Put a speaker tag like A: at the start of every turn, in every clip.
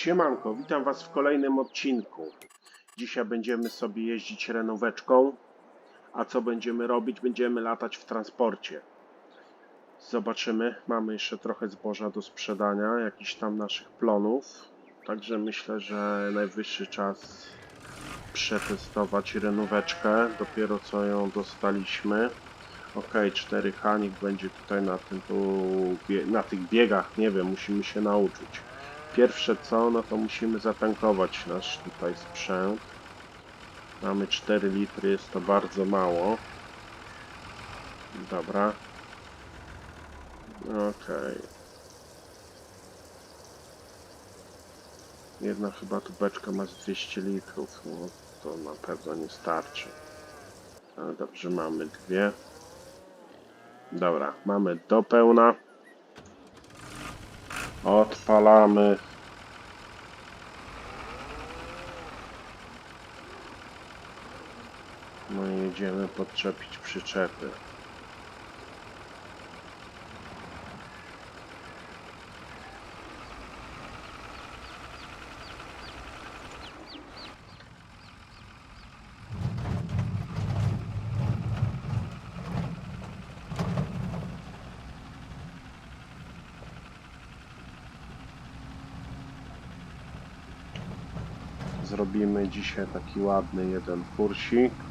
A: Siemanko, witam Was w kolejnym odcinku. Dzisiaj będziemy sobie jeździć renóweczką. A co będziemy robić? Będziemy latać w transporcie. Zobaczymy. Mamy jeszcze trochę zboża do sprzedania, jakichś tam naszych plonów. Także myślę, że najwyższy czas przetestować renóweczkę. Dopiero co ją dostaliśmy. Ok, 4H niech będzie tutaj na, tym, na tych biegach, nie wiem, musimy się nauczyć. Pierwsze co, no to musimy zatankować nasz tutaj sprzęt. Mamy 4 litry, jest to bardzo mało. Dobra. Okej. Jedna chyba tu beczka ma z 200 litrów, no to na pewno nie starczy. Ale dobrze, mamy dwie. Dobra, mamy do pełna. Odpalamy. No i jedziemy podczepić przyczepy. Zrobimy dzisiaj taki ładny jeden kursik.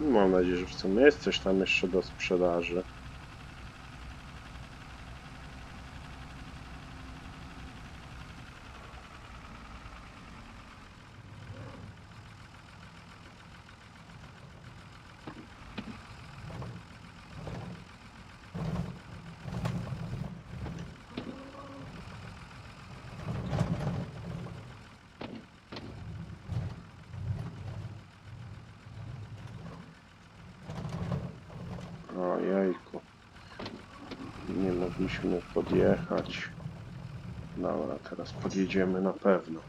A: Mam nadzieję, że w sumie jest coś tam jeszcze do sprzedaży. Ojejku. Nie mogliśmy podjechać. Dobra, teraz podjedziemy na pewno.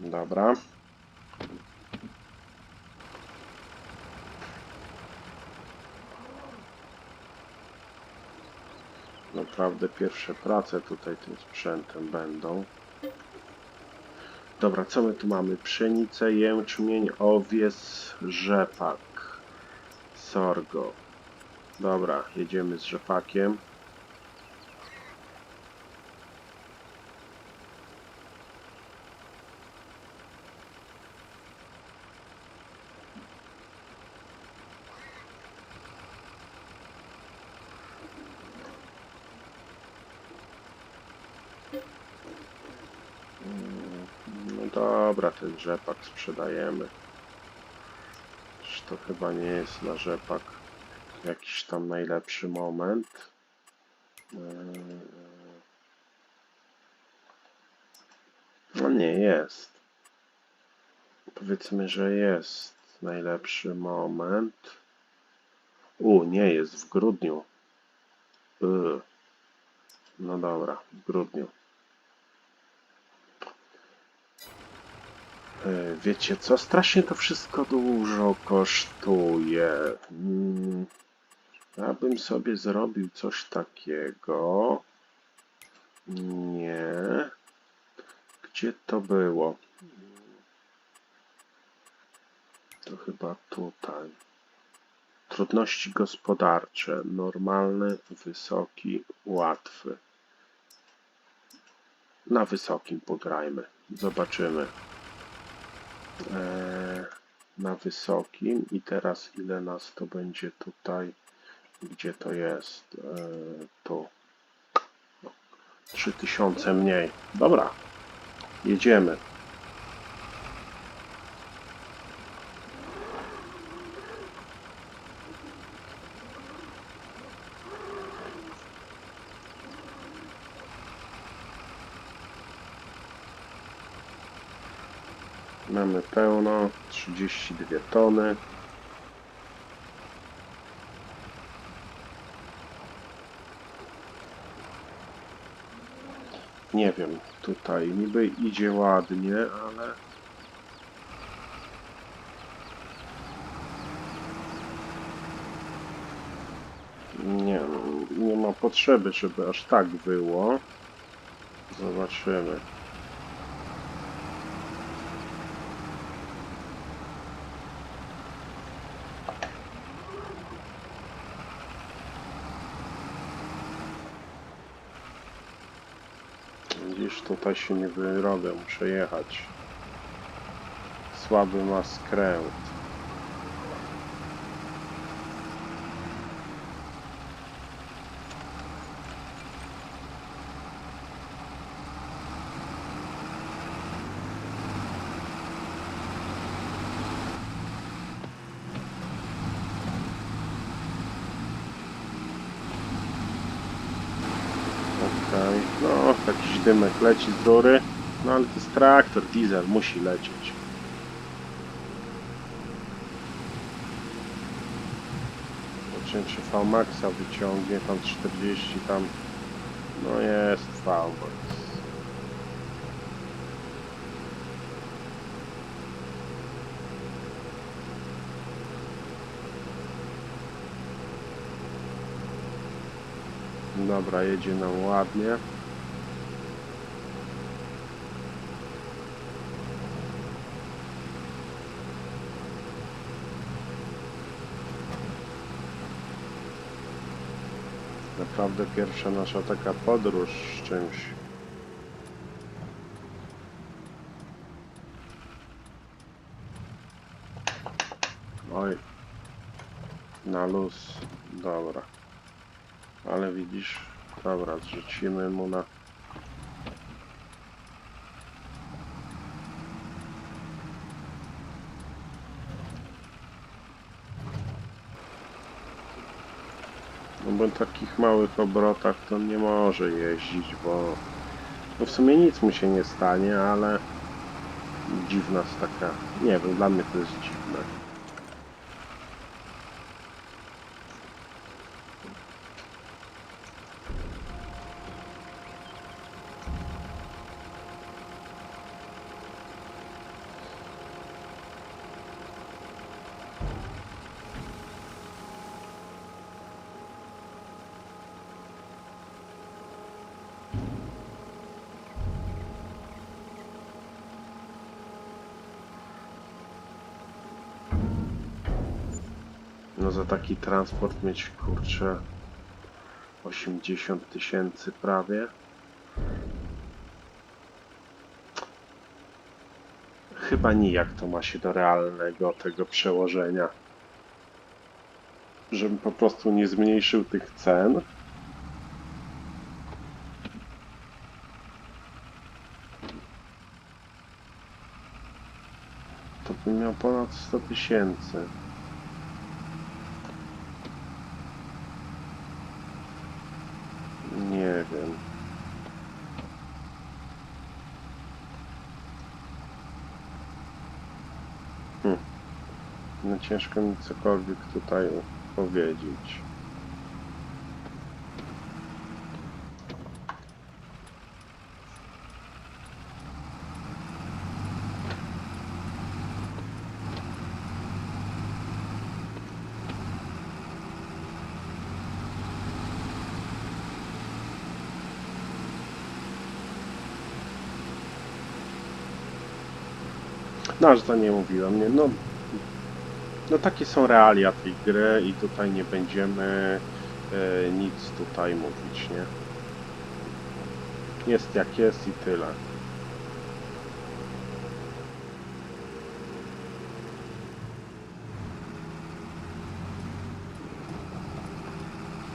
A: Dobra. Naprawdę pierwsze prace tutaj tym sprzętem będą. Dobra, co my tu mamy? Pszenicę, jęczmień, owies, rzepak, sorgo. Dobra, jedziemy z rzepakiem. No dobra, ten rzepak sprzedajemy. Przecież to chyba nie jest na rzepak jakiś tam najlepszy moment. Eee, No nie jest. Powiedzmy, że jest najlepszy moment. U, nie jest w grudniu. Yy. No dobra, w grudniu. Wiecie co? Strasznie to wszystko dużo kosztuje. Mm, Ja bym sobie zrobił coś takiego. Nie. Gdzie to było? To chyba tutaj. Trudności gospodarcze. Normalny, wysoki, łatwy. Na wysokim pograjmy. Zobaczymy e, na wysokim. I teraz ile nas to będzie tutaj? Gdzie to jest? E, tu. 3000 mniej. Dobra jedziemy Mamy pełno, 32 tony. Nie wiem, tutaj niby idzie ładnie, ale... Nie, nie ma potrzeby, żeby aż tak było. Zobaczymy. Tutaj się nie wyrobię, muszę jechać. Słaby ma skręt. Okej, no jakiś dymek leci z rury. No ale to jest traktor, diesel, musi lecieć. Zobaczymy czy V-Maxa wyciągnie, tam 40, tam... No jest V-Max. Dobra, jedzie nam ładnie. Naprawdę pierwsza nasza taka podróż z czymś. Oj. Na luz. Dobra. Ale widzisz, dobra, zrzucimy mu na... bo w takich małych obrotach to nie może jeździć, bo... W sumie nic mu się nie stanie, ale... Dziwna jest taka... Nie wiem, dla mnie to jest dziwne. No za taki transport mieć kurczę 80 tysięcy prawie. Chyba nijak to ma się do realnego tego przełożenia. Żebym po prostu nie zmniejszył tych cen. To bym miał ponad 100 tysięcy. Nie wiem. Hm. No ciężko mi cokolwiek tutaj powiedzieć. No, że to nie mówiłem, nie, no, no takie są realia tej gry i tutaj nie będziemy e, nic tutaj mówić, nie? Jest jak jest i tyle.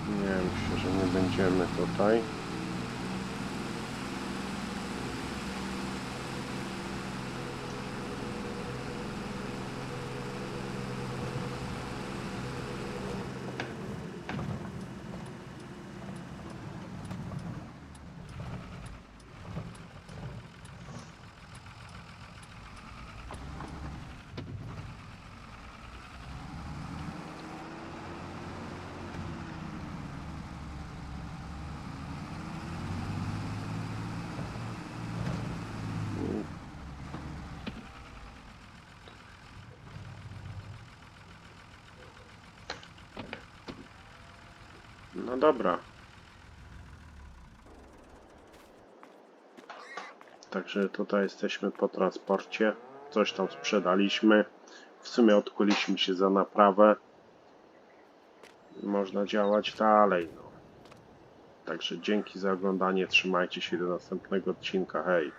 A: Nie, myślę, że nie będziemy tutaj. No dobra. Także tutaj jesteśmy po transporcie. Coś tam sprzedaliśmy. W sumie odkuliśmy się za naprawę. Można działać dalej. No. Także dzięki za oglądanie. Trzymajcie się do następnego odcinka. Hej!